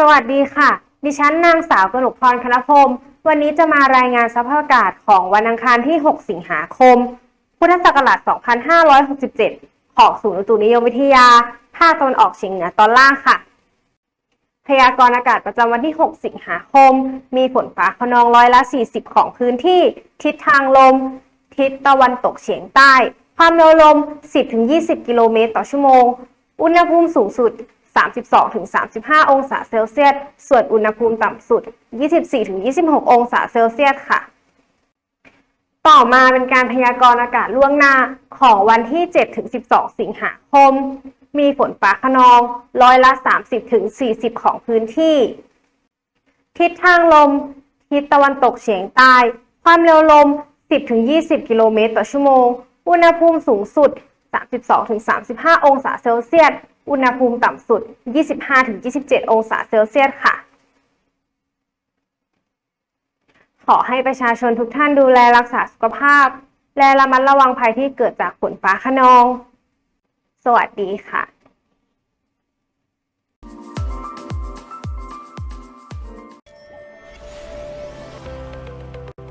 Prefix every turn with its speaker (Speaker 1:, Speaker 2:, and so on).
Speaker 1: สวัสดีค่ะ ดิฉันนางสาวกนกพรคณพรมวันนี้จะมารายงานสภาพอากาศของวันอังคารที่ 6 สิงหาคม พุทธศักราช 2567 ของศูนย์อุตุนิยมวิทยา ภาคตะวันออกเฉียงเหนือตอนล่างค่ะ พยากรณ์อากาศประจำวันที่ 6 สิงหาคม มีฝนฟ้าขนองร้อยละ 40 ของพื้นที่ ทิศทางลม ทิศตะวันตกเฉียงใต้ ความเร็วลม 10-20 กิโลเมตรต่อชั่วโมง อุณหภูมิสูงสุด 32-35 องศาเซลเซียส ส่วนอุณหภูมิต่ำสุด 24-26 องศาเซลเซียสค่ะ ต่อมาเป็นการพยากรณ์อากาศล่วงหน้าของวันที่ 7-12 สิงหาคม มีฝนฟ้าขนองร้อยละ 30-40 ของพื้นที่ ทิศทางลม ทิศตะวันตกเฉียงใต้ ความเร็วลม 10-20 กิโลเมตรต่อชั่วโมง อุณหภูมิสูงสุด 32-35 องศาเซลเซียส อุณหภูมิต่ำสุด 25-27 องศาเซลเซียสค่ะ ขอให้ประชาชนทุกท่านดูแลรักษาสุขภาพ และระมัดระวังภัยที่เกิดจากฝนฟ้าขนอง สวัสดีค่ะ